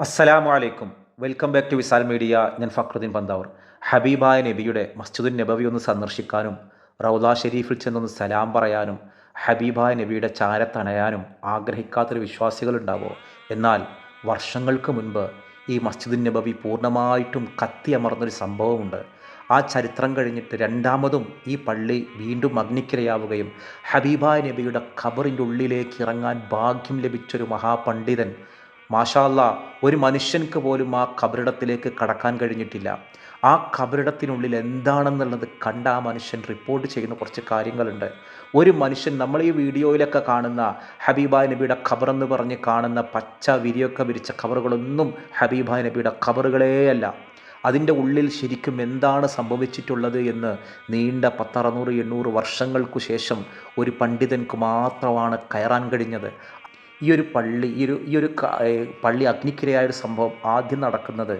അസ്സലാമു അലൈക്കും. Welcome back to Visal media. ഞാൻ ഫക്രുദ്ദീൻ പന്താവർ. ഹബീബായ നബിയുടെ മസ്ജിദുൻ നബവി ഒന്ന് സന്ദർശിക്കാനും റൗദ ഷെരീഫിൽ ചെന്നൊന്ന് സലാം പറയാനും ഹബീബായ നബിയുടെ ചാരത്തണയാനും ആഗ്രഹിക്കാത്തൊരു വിശ്വാസികളുണ്ടാവോ? എന്നാൽ വർഷങ്ങൾക്ക് മുൻപ് ഈ മസ്ജിദുൻ നബവി പൂർണമായിട്ടും കത്തിയമർന്നൊരു സംഭവമുണ്ട്. ആ ചരിത്രം കഴിഞ്ഞിട്ട് രണ്ടാമതും ഈ പള്ളി വീണ്ടും അഗ്നിക്കിരയാവുകയും ഹബീബായ നബിയുടെ ഖബറിന്റെ ഉള്ളിലേക്ക് ഇറങ്ങാൻ ഭാഗ്യം ലഭിച്ചൊരു മഹാപണ്ഡിതൻ മാഷാല്ല ഒരു മനുഷ്യൻക്ക് പോലും ആ കബറിടത്തിലേക്ക് കടക്കാൻ കഴിഞ്ഞിട്ടില്ല. ആ കബറിടത്തിനുള്ളിൽ എന്താണെന്നുള്ളത് കണ്ട ആ മനുഷ്യൻ റിപ്പോർട്ട് ചെയ്യുന്ന കുറച്ച് കാര്യങ്ങളുണ്ട്. ഒരു മനുഷ്യൻ നമ്മൾ ഈ വീഡിയോയിലൊക്കെ കാണുന്ന ഹബീബ നബിയുടെ ഖബറെന്ന് പറഞ്ഞ് കാണുന്ന പച്ച വിരിയൊക്കെ വിരിച്ച ഖബറുകളൊന്നും ഹബീബ നബിയുടെ ഖബറുകളേയല്ല അതിന്റെ ഉള്ളിൽ ശരിക്കും എന്താണ് സംഭവിച്ചിട്ടുള്ളത് എന്ന് നീണ്ട പത്തറുന്നൂറ് എണ്ണൂറ് വർഷങ്ങൾക്കു ശേഷം ഒരു പണ്ഡിതൻക്ക് മാത്രമാണ് കയറാൻ കഴിഞ്ഞത്. ഈ ഒരു പള്ളി ഈ ഒരു ഈ ഒരു പള്ളി അഗ്നിക്കിരയായ ഒരു സംഭവം ആദ്യം നടക്കുന്നത്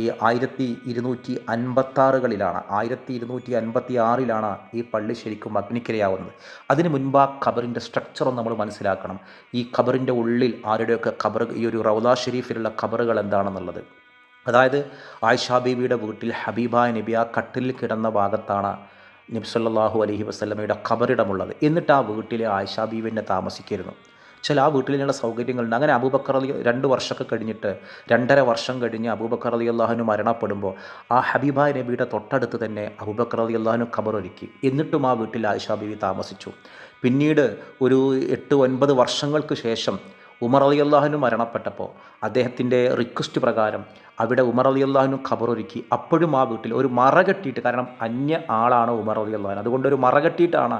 ഈ ആയിരത്തി ഇരുന്നൂറ്റി അൻപത്താറുകളിലാണ്. ആയിരത്തി ഇരുന്നൂറ്റി അൻപത്തി ആറിലാണ് ഈ പള്ളി ശരിക്കും അഗ്നിക്കിരയാവുന്നത്. അതിന് മുൻപ് ആ ഖബറിന്റെ സ്ട്രക്ചറും നമ്മൾ മനസ്സിലാക്കണം. ഈ ഖബറിന്റെ ഉള്ളിൽ ആരുടെയൊക്കെ ഖബർ ഈ ഒരു റൗദ ഷെരീഫിലുള്ള ഖബറുകൾ എന്താണെന്നുള്ളത്. അതായത് ആയിഷാ ബീബിയുടെ വീട്ടിൽ ഹബീബ നബി ആ കട്ടിലിൽ കിടന്ന ഭാഗത്താണ് നബ്സല്ലാഹു അലഹി വസ്ലമയുടെ ഖബറിടമുള്ളത്. എന്നിട്ട് ആ വീട്ടിലെ ആയിഷാ ബീബിനെ താമസിക്കരുന്നു. ചില ആ വീട്ടിലുള്ള സൗകര്യങ്ങളുണ്ട്. അങ്ങനെ അബൂബക്കർ അലി രണ്ട് വർഷമൊക്കെ കഴിഞ്ഞിട്ട് രണ്ടര വർഷം കഴിഞ്ഞ് അബൂബക്കർ അലി അള്ളാഹുനു മരണപ്പെടുമ്പോൾ ആ ഹബീബ നബിയുടെ തൊട്ടടുത്ത് തന്നെ അബൂബക്കർ അലി അള്ളാഹുനു ഖബറൊരുക്കി എന്നിട്ടും ആ വീട്ടിൽ ആയിഷാ ബീവി താമസിച്ചു. പിന്നീട് ഒരു എട്ട് ഒൻപത് വർഷങ്ങൾക്ക് ശേഷം ഉമർ അലി അള്ളാഹുനു മരണപ്പെട്ടപ്പോൾ അദ്ദേഹത്തിന്റെ റിക്വസ്റ്റ് പ്രകാരം അവിടെ ഉമർ അലി അള്ളാഹുനു ഖബറൊരുക്കി. അപ്പോഴും ആ വീട്ടിൽ ഒരു മറ കെട്ടിയിട്ട് കാരണം അന്യ ആളാണ് ഉമർ അലി അള്ളാഹുൻ അതുകൊണ്ട് ഒരു മറ കെട്ടിയിട്ടാണ്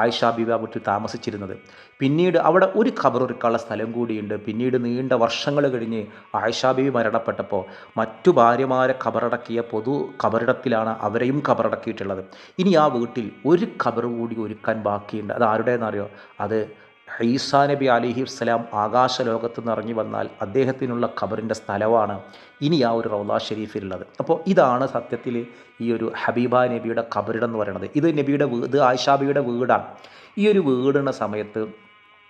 ആയിഷ ബിബ വീട്ടിൽ താമസിച്ചിരുന്നത്. പിന്നീട് അവിടെ ഒരു ഖബറൊരുക്കാനുള്ള സ്ഥലം കൂടിയുണ്ട്. പിന്നീട് നീണ്ട വർഷങ്ങൾ കഴിഞ്ഞ് ആയിഷ ബിബി മരണപ്പെട്ടപ്പോൾ മറ്റു ഭാര്യമാരെ ഖബറടക്കിയ പൊതു ഖബറിടത്തിലാണ് അവരെയും ഖബറടക്കിയിട്ടുള്ളത്. ഇനി ആ വീട്ടിൽ ഒരു ഖബർ കൂടി ഒരുക്കാൻ ബാക്കിയുണ്ട്. അത് ആരുടേതെന്നറിയോ അത് ഈസാ നബി അലിഹി വസ്സലാം ആകാശ ലോകത്ത് ഇറങ്ങി വന്നാൽ അദ്ദേഹത്തിനുള്ള ഖബറിന്റെ സ്ഥലമാണ് ഇനി ആ ഒരു റൗദ ഷെരീഫിലുള്ളത്. അപ്പോൾ ഇതാണ് സത്യത്തിൽ ഈ ഒരു ഹബീബ നബിയുടെ എന്ന് പറയുന്നത്. ഇത് നബിയുടെ ഇത് ആയിഷാബിയുടെ വീടാണ്. ഈ ഒരു വീടുന്ന സമയത്ത്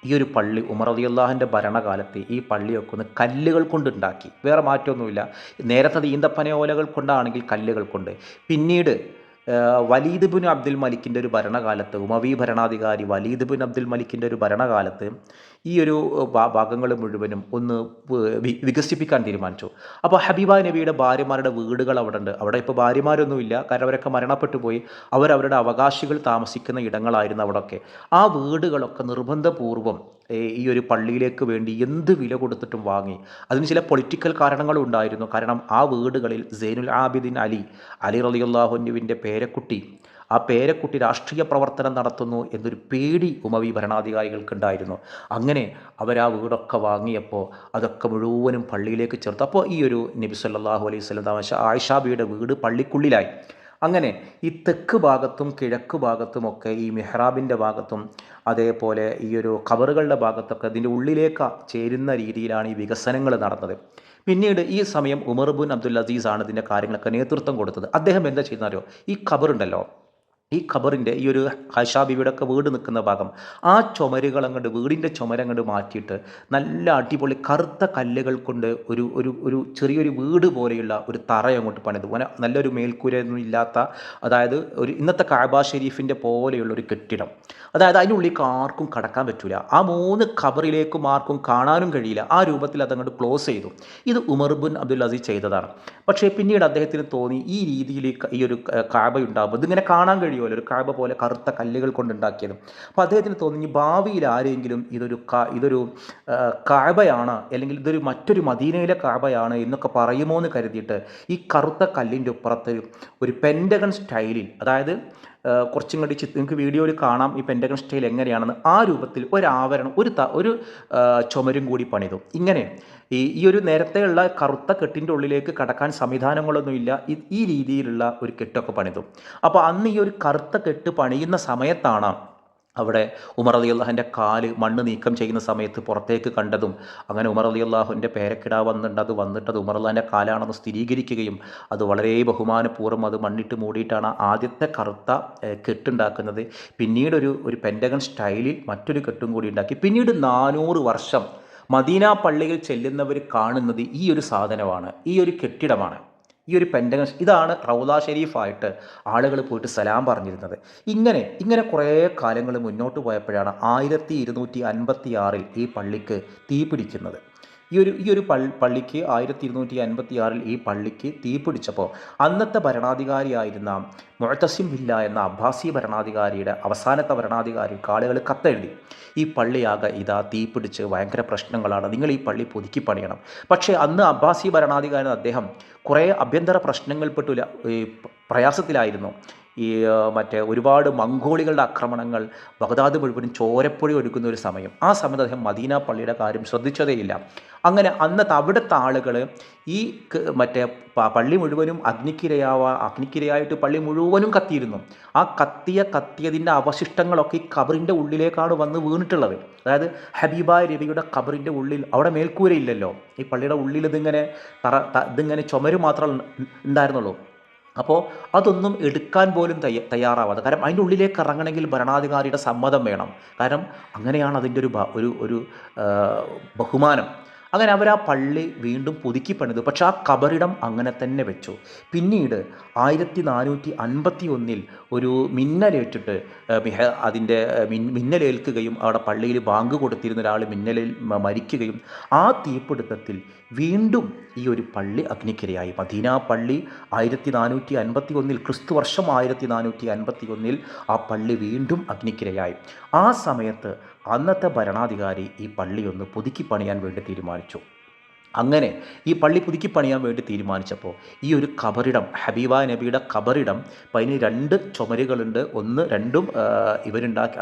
ഈ ഒരു പള്ളി ഉമർ റളിയല്ലാഹുവിന്റെ ഭരണകാലത്ത് ഈ പള്ളിയൊക്കെ ഒന്ന് കല്ലുകൾ കൊണ്ടുണ്ടാക്കി. വേറെ മാറ്റമൊന്നുമില്ല. നേരത്തെ ഈന്തപ്പനയോലകൾ കൊണ്ടാണെങ്കിൽ കല്ലുകൾ കൊണ്ട്. പിന്നീട് വലീദ് ബിൻ അബ്ദുൽ മലിക്കിന്റെ ഒരു ഭരണകാലത്ത് ഉമവി ഭരണാധികാരി വലീദ് ബിൻ അബ്ദുൽ മലിക്കിന്റെ ഒരു ഭരണകാലത്ത് ഈ ഒരു ഭാഗങ്ങൾ മുഴുവനും ഒന്ന് വികസിപ്പിക്കാൻ തീരുമാനിച്ചു. അപ്പോൾ ഹബീബ നബിയുടെ ഭാര്യമാരുടെ വീടുകൾ അവിടെ ഉണ്ട് അവിടെ ഇപ്പോൾ ഭാര്യമാരൊന്നുമില്ല. കാരണം അവരൊക്കെ മരണപ്പെട്ടു പോയി. അവരവരുടെ അവകാശികൾ താമസിക്കുന്ന ഇടങ്ങളായിരുന്നു അവിടെയൊക്കെ ആ വീടുകളൊക്കെ നിർബന്ധപൂർവം ഈ ഒരു പള്ളിയിലേക്ക് വേണ്ടി എന്ത് വില കൊടുത്തിട്ടും വാങ്ങി. അതിന് ചില പൊളിറ്റിക്കൽ കാരണങ്ങളും ഉണ്ടായിരുന്നു. കാരണം ആ വീടുകളിൽ സൈനുൽ ആബിദിൻ അലി അലി റളിയല്ലാഹുവിന്റെ പേരക്കുട്ടി ആ പേരക്കുട്ടി രാഷ്ട്രീയ പ്രവർത്തനം നടത്തുന്നു എന്നൊരു പേടി ഉമവി ഭരണാധികാരികൾക്കുണ്ടായിരുന്നു. അങ്ങനെ അവരാ വീടൊക്കെ വാങ്ങിയപ്പോൾ അതൊക്കെ മുഴുവനും പള്ളിയിലേക്ക് ചേർത്തു. അപ്പോൾ ഈ ഒരു നബി സല്ലാഹു അലൈഹി താമസ ആയിഷാബിയുടെ വീട് പള്ളിക്കുള്ളിലായി. അങ്ങനെ ഈ തെക്ക് ഭാഗത്തും കിഴക്ക് ഭാഗത്തുമൊക്കെ ഈ മെഹ്റാബിന്റെ ഭാഗത്തും അതേപോലെ ഈ ഒരു കവറുകളുടെ ഭാഗത്തൊക്കെ ഇതിന്റെ ഉള്ളിലേക്ക് ചേരുന്ന രീതിയിലാണ് ഈ വികസനങ്ങൾ നടന്നത്. പിന്നീട് ഈ സമയം ഉമർബുൻ അബ്ദുൽ അസീസ് ആണ് ഇതിന്റെ കാര്യങ്ങളൊക്കെ നേതൃത്വം കൊടുത്തത്. അദ്ദേഹം എന്താ ചെയ്യുന്നറിയോ ഈ ഖബറുണ്ടല്ലോ. ഈ ഖബറിന്റെ ഈ ഒരു ഹഷാബിയുടെയൊക്കെ വീട് നിൽക്കുന്ന ഭാഗം ആ ചുമരുകൾ അങ്ങോട്ട് വീടിന്റെ ചുമരങ്ങോട്ട് മാറ്റിയിട്ട് നല്ല അടിപൊളി കറുത്ത കല്ലുകൾ കൊണ്ട് ഒരു ഒരു ഒരു ചെറിയൊരു വീട് പോലെയുള്ള ഒരു തറ അങ്ങോട്ട് പണിതു. പോലെ നല്ലൊരു മേൽക്കൂരയൊന്നും ഇല്ലാത്ത അതായത് ഒരു ഇന്നത്തെ കാബ ഷെരീഫിന്റെ പോലെയുള്ള ഒരു കെട്ടിടം. അതായത് അതിനുള്ളിൽ ആർക്കും കടക്കാൻ പറ്റില്ല ആ മൂന്ന് ഖബറിലേക്കും ആർക്കും കാണാനും കഴിയില്ല. ആ രൂപത്തിൽ അതങ്ങോട്ട് ക്ലോസ് ചെയ്തു. ഇത് ഉമർ ബിൻ അബ്ദുൽ അസീസ് ചെയ്തതാണ്. പക്ഷേ പിന്നീട് അദ്ദേഹത്തിന് തോന്നി ഈ രീതിയിൽ ഈ ഒരു കാബ ഉണ്ടാകുമ്പോൾ ഇതിങ്ങനെ കാണാൻ കഴിയുമല്ലോ ഒരു കാബ പോലെ കറുത്ത കല്ലുകൾ കൊണ്ടുണ്ടാക്കിയത്. അപ്പോൾ അദ്ദേഹത്തിന് തോന്നി ഭാവിയിൽ ആരെങ്കിലും ഇതൊരു ഇതൊരു കഴവയാണ് അല്ലെങ്കിൽ ഇതൊരു മറ്റൊരു മദീനയിലെ കഴവയാണ് എന്നൊക്കെ പറയുമോ എന്ന് കരുതിയിട്ട് ഈ കറുത്ത കല്ലിന്റെ ഇപ്പുറത്ത് ഒരു പെൻഡഗൺ സ്റ്റൈലിൽ അതായത് കുറച്ചും കൂടി ചിത്ര നിങ്ങൾക്ക് വീഡിയോയിൽ കാണാം ഈ പെൻഡഗൺ സ്റ്റൈൽ എങ്ങനെയാണെന്ന്. ആ രൂപത്തിൽ ഒരു ആവരണം ഒരു ഒരു ചുമരും കൂടി പണിതു. ഇങ്ങനെ ഈ ഈ ഒരു നേരത്തെയുള്ള കറുത്ത കെട്ടിന്റെ ഉള്ളിലേക്ക് കടക്കാൻ സംവിധാനങ്ങളൊന്നുമില്ല ഈ രീതിയിലുള്ള ഒരു കെട്ടൊക്കെ പണിതു. അപ്പോൾ അന്ന് ഈ ഒരു കറുത്ത കെട്ട് പണിയുന്ന സമയത്താണ് അവിടെ ഉമർ അലി അള്ളാഹിന്റെ കാൽ മണ്ണ് നീക്കം ചെയ്യുന്ന സമയത്ത് പുറത്തേക്ക് കണ്ടതും അങ്ങനെ ഉമർ അലി അള്ളാഹുവിന്റെ പേരക്കിടാ വന്നിട്ടുണ്ട്. അത് വന്നിട്ട് അത് ഉമർ അള്ളാഹിന്റെ കാലാണെന്ന് സ്ഥിരീകരിക്കുകയും അത് വളരെ ബഹുമാനപൂർവം അത് മണ്ണിട്ട് മൂടിയിട്ടാണ് ആദ്യത്തെ കറുത്ത കെട്ടുണ്ടാക്കുന്നത്. പിന്നീട് ഒരു ഒരു പെൻഡഗൺ സ്റ്റൈലിൽ മറ്റൊരു കെട്ടും കൂടി ഉണ്ടാക്കി. പിന്നീട് നാനൂറ് വർഷം മദീന പള്ളിയിൽ ചെല്ലുന്നവർ കാണുന്നത് ഈ ഒരു സാധനമാണ്. ഈ ഒരു കെട്ടിടമാണ്. ഈ ഒരു പെൻഡഗൺ ഇതാണ് റൗദ ഷെരീഫായിട്ട് ആളുകൾ പോയിട്ട് സലാം പറഞ്ഞിരുന്നത്. ഇങ്ങനെ ഇങ്ങനെ കുറേ കാലങ്ങൾ മുന്നോട്ട് പോയപ്പോഴാണ് ആയിരത്തി ഇരുന്നൂറ്റി അൻപത്തി ആറിൽ ഈ പള്ളിക്ക് തീ പിടിക്കുന്നത് ഈ ഒരു ഈ ഒരു പള്ളി പള്ളിക്ക് ആയിരത്തി ഇരുന്നൂറ്റി അൻപത്തി ആറിൽ ഈ പള്ളിക്ക് തീപിടിച്ചപ്പോൾ അന്നത്തെ ഭരണാധികാരിയായിരുന്ന മുഴത്തസിം ബില്ല എന്ന അബ്ബാസി ഭരണാധികാരിയുടെ അവസാനത്തെ ഭരണാധികാരി കാളുകൾ കത്തെഴുതി. ഈ പള്ളിയാകെ ഇതാ തീപിടിച്ച് ഭയങ്കര പ്രശ്നങ്ങളാണ്. നിങ്ങൾ ഈ പള്ളി പുതുക്കി പണിയണം. പക്ഷേ അന്ന് അബ്ബാസി ഭരണാധികാരി അദ്ദേഹം കുറേ അഭ്യന്തര ഈ പ്രയാസത്തിലായിരുന്നു. ഈ മറ്റേ ഒരുപാട് മംഗോളികളുടെ ആക്രമണങ്ങൾ ബഗ്ദാദ് മുഴുവനും ചോരപ്പൊഴി ഒരുക്കുന്ന ഒരു സമയം. ആ സമയത്ത് അദ്ദേഹം മദീന പള്ളിയുടെ കാര്യം ശ്രദ്ധിച്ചതേയില്ല. അങ്ങനെ അന്നത്തെ അവിടുത്തെ ആളുകൾ ഈ മറ്റേ പള്ളി മുഴുവനും അഗ്നിക്കിരയാവ അഗ്നിക്കിരയായിട്ട് പള്ളി മുഴുവനും കത്തിയിരുന്നു. ആ കത്തിയ കത്തിയതിന്റെ അവശിഷ്ടങ്ങളൊക്കെ ഈ കബറിന്റെ ഉള്ളിലേക്കാണ് വന്ന് വീണിട്ടുള്ളത്. അതായത് ഹബീബായ രവിയുടെ കബറിന്റെ ഉള്ളിൽ അവിടെ മേൽക്കൂരയില്ലല്ലോ. ഈ പള്ളിയുടെ ഉള്ളിൽ ഇതിങ്ങനെ തറ ഇതിങ്ങനെ ചുമര് മാത്രം ഉണ്ടായിരുന്നുള്ളൂ. അപ്പോൾ അതൊന്നും എടുക്കാൻ പോലും തയ്യ തയ്യാറാവാതെ. കാരണം അതിന്റെ ഉള്ളിലേക്ക് ഇറങ്ങണമെങ്കിൽ ഭരണാധികാരിയുടെ സമ്മതം വേണം. കാരണം അങ്ങനെയാണ് അതിന്റെ ഒരു ഒരു ഒരു ബഹുമാനം. അങ്ങനെ അവർ ആ പള്ളി വീണ്ടും പുതുക്കി പണിതു. പക്ഷെ ആ കബറിടം അങ്ങനെ തന്നെ വെച്ചു. പിന്നീട് ആയിരത്തി നാനൂറ്റി അൻപത്തി ഒന്നിൽ ഒരു മിന്നലേറ്റിട്ട് അതിന്റെ മിൻ മിന്നലേൽക്കുകയും അവിടെ പള്ളിയിൽ ബാങ്ക് കൊടുത്തിരുന്ന ഒരാൾ മിന്നലിൽ മരിക്കുകയും ആ തീപിടുത്തത്തിൽ വീണ്ടും ഈ ഒരു പള്ളി അഗ്നിക്കിരയായി. മദീന പള്ളി ആയിരത്തി നാനൂറ്റി അൻപത്തി ഒന്നിൽ ക്രിസ്തു വർഷം ആയിരത്തി നാനൂറ്റി അൻപത്തി ഒന്നിൽ ആ പള്ളി വീണ്ടും അഗ്നിക്കിരയായി. ആ സമയത്ത് അന്നത്തെ ഭരണാധികാരി ഈ പള്ളിയൊന്ന് പുതുക്കി പണിയാൻ വേണ്ടി തീരുമാനിച്ചു. അങ്ങനെ ഈ പള്ളി പുതുക്കി പണിയാൻ വേണ്ടി തീരുമാനിച്ചപ്പോൾ ഈ ഒരു കബറിടം ഹബീബ നബിയുടെ കബറിടം അപ്പം അതിന് രണ്ട് ചുമരുകളുണ്ട്. ഒന്ന് രണ്ടും ഇവരുണ്ടാക്കി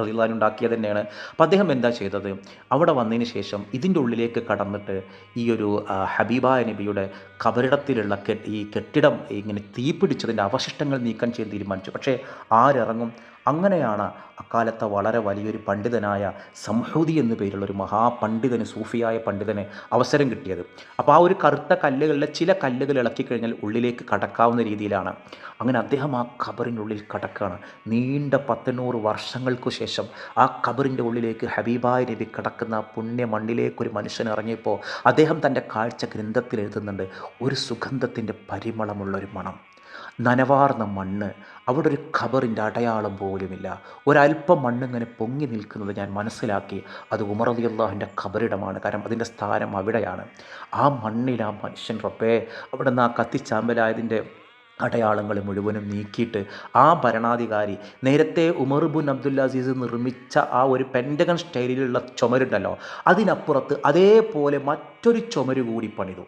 റസീലാൻ ഉണ്ടാക്കിയത് തന്നെയാണ്. അപ്പം അദ്ദേഹം എന്താ ചെയ്തത്? അവിടെ വന്നതിന് ശേഷം ഇതിന്റെ ഉള്ളിലേക്ക് കടന്നിട്ട് ഈ ഒരു ഹബീബ നബിയുടെ കബറിടത്തിലുള്ള ഈ കെട്ടിടം ഇങ്ങനെ തീപിടിച്ചതിന്റെ അവശിഷ്ടങ്ങൾ നീക്കം ചെയ്യാൻ തീരുമാനിച്ചു. പക്ഷേ ആരിറങ്ങും? അങ്ങനെയാണ് അക്കാലത്തെ വളരെ വലിയൊരു പണ്ഡിതനായ സംഹൂതി എന്നു പേരുള്ള ഒരു മഹാപണ്ഡിതന് സൂഫിയായ പണ്ഡിതന് അവസരം കിട്ടിയത്. അപ്പോൾ ആ ഒരു കറുത്ത കല്ലുകളിലെ ചില കല്ലുകൾ ഇളക്കി കഴിഞ്ഞാൽ ഉള്ളിലേക്ക് കടക്കാവുന്ന രീതിയിലാണ്. അങ്ങനെ അദ്ദേഹം ആ ഖബറിനുള്ളിൽ കടക്കുകയാണ്. നീണ്ട പത്തെണ്ണൂറ് വർഷങ്ങൾക്കു ശേഷം ആ ഖബറിന്റെ ഉള്ളിലേക്ക് ഹബീബായ നബി കടക്കുന്ന പുണ്യ മണ്ണിലേക്ക് ഒരു മനുഷ്യൻ ഇറങ്ങിയപ്പോൾ അദ്ദേഹം തന്റെ കാഴ്ച ഗ്രന്ഥത്തിൽ എഴുതുന്നുണ്ട്. ഒരു സുഗന്ധത്തിന്റെ പരിമളമുള്ള ഒരു മണം. നനവാർന്ന മണ്ണ്. അവിടെ ഒരു ഖബറിന്റെ അടയാളം പോലുമില്ല. ഒരല്പം മണ്ണിങ്ങനെ പൊങ്ങി നിൽക്കുന്നത് ഞാൻ മനസ്സിലാക്കി. അത് ഉമർ അലി അള്ളാഹുവിന്റെ ഖബറിടമാണ്. കാരണം അതിന്റെ സ്ഥാനം അവിടെയാണ്. ആ മണ്ണിൽ ആ മനുഷ്യൻ റബ്ബേ അവിടെ നിന്ന് ആ കത്തിച്ചാമ്പലായതിന്റെ അടയാളങ്ങൾ മുഴുവനും നീക്കിയിട്ട് ആ ഭരണാധികാരി നേരത്തെ ഉമർ ബുൻ അബ്ദുൽ അസീസ് നിർമ്മിച്ച ആ ഒരു പെൻഡഗൺ സ്റ്റൈലിലുള്ള ചുമരുണ്ടല്ലോ അതിനപ്പുറത്ത് അതേപോലെ മറ്റൊരു ചുമര് കൂടി പണിതു.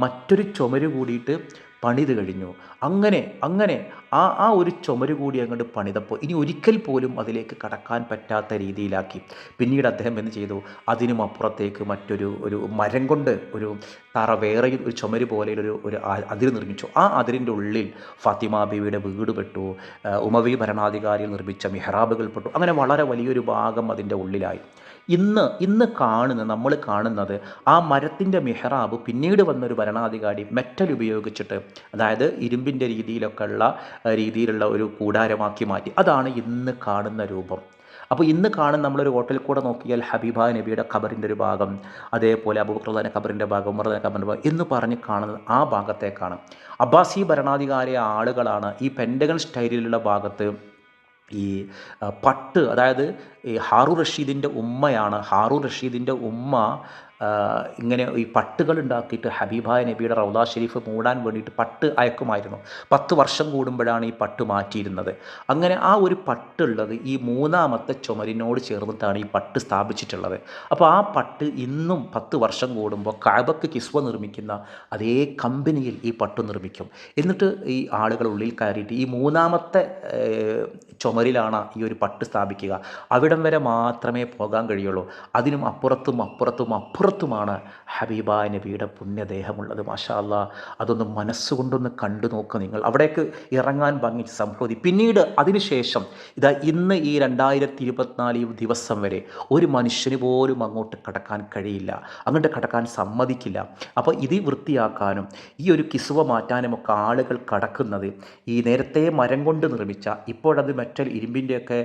മറ്റൊരു ചുമര് കൂടിയിട്ട് പണിത് കഴിഞ്ഞു. അങ്ങനെ അങ്ങനെ ആ ആ ഒരു ചുമര് കൂടി അങ്ങോട്ട് പണിതപ്പോൾ ഇനി ഒരിക്കൽ പോലും അതിലേക്ക് കടക്കാൻ പറ്റാത്ത രീതിയിലാക്കി. പിന്നീട് അദ്ദേഹം എന്ത് ചെയ്തു? അതിനും അപ്പുറത്തേക്ക് മറ്റൊരു ഒരു മരം കൊണ്ട് ഒരു തറ വേറെ ഒരു ചുമര് പോലെ ഒരു ഒരു അതിര് നിർമ്മിച്ചു. ആ അതിരിന്റെ ഉള്ളിൽ ഫാത്തിമ ബീവിയുടെ വീട് പെട്ടു. ഉമവി ഭരണാധികാരി നിർമ്മിച്ച മിഹ്റാബുകൾ പെട്ടു. അങ്ങനെ വളരെ വലിയൊരു ഭാഗം അതിന്റെ ഉള്ളിലായി. ഇന്ന് ഇന്ന് കാണുന്ന നമ്മൾ കാണുന്നത് ആ മരത്തിന്റെ മെഹ്റാബ് പിന്നീട് വന്നൊരു ഭരണാധികാരി മെറ്റൽ ഉപയോഗിച്ചിട്ട് അതായത് ഇരുമ്പിന്റെ രീതിയിലൊക്കെ ഉള്ള രീതിയിലുള്ള ഒരു കൂടാരമാക്കി മാറ്റി. അതാണ് ഇന്ന് കാണുന്ന രൂപം. അപ്പോൾ ഇന്ന് കാണുന്ന നമ്മളൊരു ഹോട്ടലിൽ കൂടെ നോക്കിയാൽ ഹബീബ നബിയുടെ ഖബറിന്റെ ഒരു ഭാഗം അതേപോലെ അബുബക്രദാന ഖബറിന്റെ ഭാഗം ഉമർദാന ഖബറിന്റെ ഭാഗം എന്ന് പറഞ്ഞ് കാണുന്നത് ആ ഭാഗത്തേക്കാണ്. അബ്ബാസി ഭരണാധികാരിയ ആളുകളാണ് ഈ പെൻഡഗൺ സ്റ്റൈലിലുള്ള ഭാഗത്ത് ഈ പട്ട് അതായത് ഈ ഹാറു റഷീദിന്റെ ഉമ്മയാണ് ഹാറു റഷീദിന്റെ ഉമ്മ ഇങ്ങനെ ഈ പട്ടുകൾ ഉണ്ടാക്കിയിട്ട് ഹബീബായ നബിയുടെ റൗദ ഷെരീഫ് മൂടാൻ വേണ്ടിയിട്ട് പട്ട് അയക്കുമായിരുന്നു. പത്ത് വർഷം കൂടുമ്പോഴാണ് ഈ പട്ട് മാറ്റിയിരുന്നത്. അങ്ങനെ ആ ഒരു പട്ടുള്ളത് ഈ മൂന്നാമത്തെ ചുമരിനോട് ചേർന്നിട്ടാണ് ഈ പട്ട് സ്ഥാപിച്ചിട്ടുള്ളത്. അപ്പോൾ ആ പട്ട് ഇന്നും പത്ത് വർഷം കൂടുമ്പോൾ കാബക്ക് കിസ്വ നിർമ്മിക്കുന്ന അതേ കമ്പനിയിൽ ഈ പട്ട് നിർമ്മിക്കും. എന്നിട്ട് ഈ ആളുകൾ ഉള്ളിൽ കയറിയിട്ട് ഈ മൂന്നാമത്തെ ചുമരിലാണ് ഈ ഒരു പട്ട് സ്ഥാപിക്കുക. അവിടം വരെ മാത്രമേ പോകാൻ കഴിയുള്ളൂ. അതിനും അപ്പുറത്തും അപ്പുറത്തും അപ്പുറത്തും അപ്പുറത്തുമാണ് ഹബീബ നബിയുടെ പുണ്യദേഹമുള്ളത്. മാഷാ അല്ലാ അതൊന്ന് മനസ്സുകൊണ്ടൊന്ന് കണ്ടു നോക്കുക നിങ്ങൾ. അവിടേക്ക് ഇറങ്ങാൻ ഭംഗി സംഭവതി പിന്നീട് അതിനുശേഷം ഇതാ ഇന്ന് ഈ രണ്ടായിരത്തി ഇരുപത്തിനാല് ദിവസം വരെ ഒരു മനുഷ്യന് പോലും അങ്ങോട്ട് കടക്കാൻ കഴിയില്ല. അങ്ങോട്ട് കടക്കാൻ സമ്മതിക്കില്ല. അപ്പോൾ ഇത് വൃത്തിയാക്കാനും ഈ ഒരു കിസുവ മാറ്റാനും ഒക്കെ ആളുകൾ കടക്കുന്നത് ഈ നേരത്തെ മരം കൊണ്ട് നിർമ്മിച്ച ഇപ്പോഴത് മെറ്റൽ ഇരുമ്പിന്റെയൊക്കെ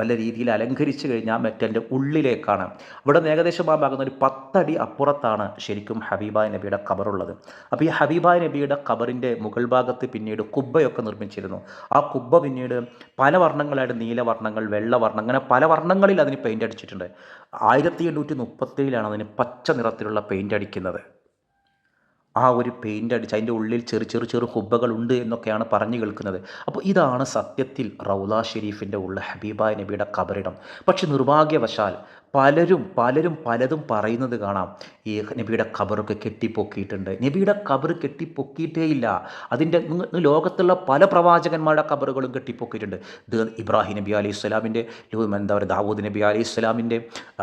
നല്ല രീതിയിൽ അലങ്കരിച്ച് കഴിഞ്ഞാൽ മെറ്റലിന്റെ ഉള്ളിലേക്കാണ്. ഇവിടെ ഏകദേശം ആ ഭാഗത്ത് ഒരു പത്തടി അപ്പുറത്താണ് ശരിക്കും ഹബീബായ് നബിയുടെ ഖബറുള്ളത്. അപ്പോൾ ഈ ഹബീബായ് നബിയുടെ ഖബറിന്റെ മുകൾ ഭാഗത്ത് പിന്നീട് കുബ്ബയൊക്കെ നിർമ്മിച്ചിരുന്നു. ആ കുബ്ബ പിന്നീട് പല വർണങ്ങളായിട്ട് നീലവർണങ്ങൾ വെള്ളവർണം അങ്ങനെ പല വർണങ്ങളിൽ അതിന് പെയിന്റ് അടിച്ചിട്ടുണ്ട്. ആയിരത്തി എണ്ണൂറ്റി മുപ്പത്തേഴിലാണ് അതിന് പച്ച നിറത്തിലുള്ള പെയിന്റ് അടിക്കുന്നത്. ആ ഒരു പെയിന്റ് അടിച്ച് അതിന്റെ ഉള്ളിൽ ചെറു ചെറു ചെറു ഹുബ്ബകളുണ്ട് എന്നൊക്കെയാണ് പറഞ്ഞു കേൾക്കുന്നത്. അപ്പോൾ ഇതാണ് സത്യത്തിൽ റൗല ഷെരീഫിന്റെ ഉള്ള ഹബീബായ നബിയുടെ കബറിടം പക്ഷെ നിർഭാഗ്യവശാൽ പലരും പലരും പലതും പറയുന്നത് കാണാം. ഈ നബിയുടെ ഖബറൊക്കെ കെട്ടിപ്പൊക്കിയിട്ടുണ്ട്. നബിയുടെ ഖബർ കെട്ടിപ്പൊക്കിയിട്ടേയില്ല അതിന്റെ ലോകത്തുള്ള പല പ്രവാചകന്മാരുടെ ഖബറുകളും കെട്ടിപ്പൊക്കിയിട്ടുണ്ട്. ഇത് ഇബ്രാഹിം നബി അലൈഹി സ്വലാമിന്റെ എന്താ പറയുക ദാവൂദ് നബി അലൈഹി സ്വലാമിന്റെ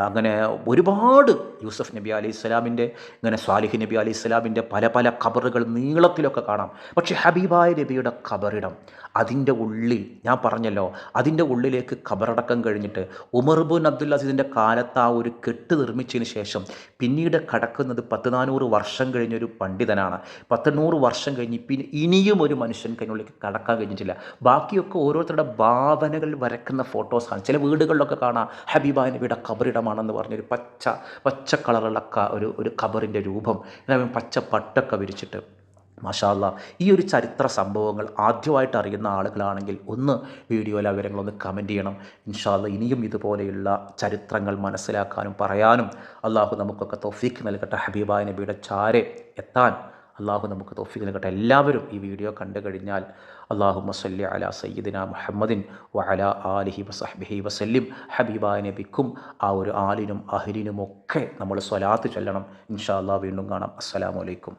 അങ്ങനെ ഒരുപാട് യൂസഫ് നബി അലൈഹി സ്വലാമിന്റെ ഇങ്ങനെ സ്വാലിഹ് നബി അലൈഹി സ്വലാമിന്റെ പല പല ഖബറുകൾ നീളത്തിലൊക്കെ കാണാം. പക്ഷേ ഹബീബായ നബിയുടെ ഖബറിടം അതിന്റെ ഉള്ളിൽ ഞാൻ പറഞ്ഞല്ലോ അതിന്റെ ഉള്ളിലേക്ക് ഖബറടക്കം കഴിഞ്ഞിട്ട് ഉമർബുൻ അബ്ദുൽ അസീസിന്റെ കാലത്ത് ആ ഒരു കെട്ട് നിർമ്മിച്ചതിന് ശേഷം പിന്നീട് കടക്കുന്നത് പത്ത് നാനൂറ് വർഷം കഴിഞ്ഞൊരു പണ്ഡിതനാണ്. പത്തനൂറ് വർഷം കഴിഞ്ഞ് പിന്നെ ഇനിയും ഒരു മനുഷ്യൻ കഴിഞ്ഞുള്ളിലേക്ക് കടക്കാൻ കഴിഞ്ഞിട്ടില്ല. ബാക്കിയൊക്കെ ഓരോരുത്തരുടെ ഭാവനകൾ വരക്കുന്ന ഫോട്ടോസാണ്. ചില വീടുകളിലൊക്കെ കാണാം ഹബീബായ നബിയുടെ കബറിടമാണെന്ന് പറഞ്ഞൊരു പച്ച പച്ച കളറുള്ള ഒരു ഒരു കബറിന്റെ രൂപം. പച്ച പട്ടൊക്കെ വിരിച്ചിട്ട് മാഷാല്ല ഈ ഒരു ചരിത്ര സംഭവങ്ങൾ ആദ്യമായിട്ട് അറിയുന്ന ആളുകളാണെങ്കിൽ ഒന്ന് വീഡിയോയിലെ വിവരങ്ങളൊന്ന് കമന്റ് ചെയ്യണം. ഇൻഷാല്ല ഇനിയും ഇതുപോലെയുള്ള ചരിത്രങ്ങൾ മനസ്സിലാക്കാനും പറയാനും അള്ളാഹു നമുക്കൊക്കെ തൊഫീക്ക് നൽകട്ടെ. ഹബീബായ നബിയുടെ ചാരെ എത്താൻ അള്ളാഹു നമുക്ക് തോഫിക്ക് നൽകട്ടെ. എല്ലാവരും ഈ വീഡിയോ കണ്ടു കഴിഞ്ഞാൽ അള്ളാഹു മസല്ലി അല സയ്യിദിന മുഹമ്മദിൻ വഅല ആലിഹി വസഹ്ബിഹി വസല്ലിം. ഹബീബായ നബിക്കും ആ ഒരു ആലിനും അഹലിനുമൊക്കെ നമ്മൾ സ്വലാത്ത് ചൊല്ലണം. ഇൻഷാ അള്ളാഹ് വീണ്ടും കാണാം. അസ്സലാമലൈക്കും